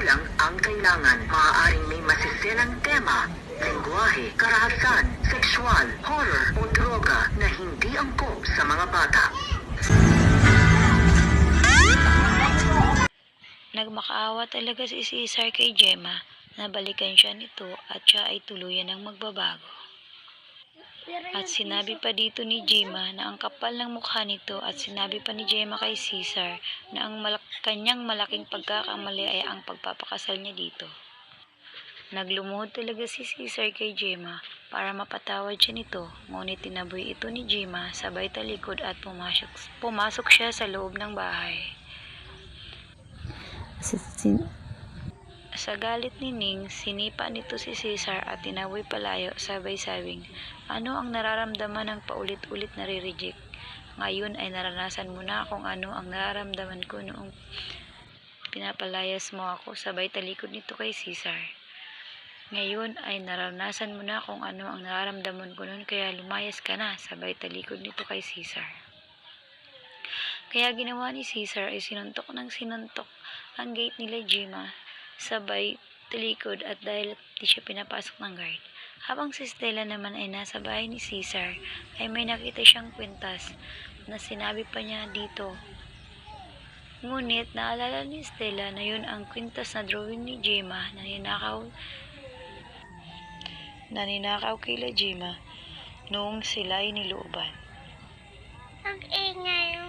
magulang ang kailangan. Maaaring may masiselang tema, lengguwahe, karahasan, sexual, horror o droga na hindi angkop sa mga bata. Nagmakaawa talaga si Cesar kay Gemma na balikan siya nito at siya ay tuluyan ng magbabago. At sinabi pa dito ni Gemma na ang kapal ng mukha nito at sinabi pa ni Gemma kay Cesar na ang malak- kanyang malaking pagkakamali ay ang pagpapakasal niya dito. Naglumuhod talaga si Cesar kay Gemma para mapatawad siya nito, ngunit tinaboy ito ni Gemma sabay talikod at pumasok, pumasok siya sa loob ng bahay. Sa galit ni Ning, sinipa nito si Cesar at tinaboy palayo sabay sabing, ano ang nararamdaman ng paulit-ulit na re-reject? Ngayon ay naranasan mo na kung ano ang nararamdaman ko noong pinapalayas mo ako sabay talikod nito kay Cesar. Ngayon ay naranasan mo na kung ano ang nararamdaman ko noon kaya lumayas ka na sabay talikod nito kay Cesar. Kaya ginawa ni Cesar ay sinuntok ng sinuntok ang gate nila Gemma sabay talikod at dahil di siya pinapasok ng guard. Habang si Stella naman ay nasa bahay ni Cesar ay may nakita siyang kwintas na sinabi pa niya dito. Ngunit naalala ni Stella na yun ang kwintas na drawing ni Gemma na ninakaw na ninakaw kay La Gemma noong sila ay nilooban. Ang ingay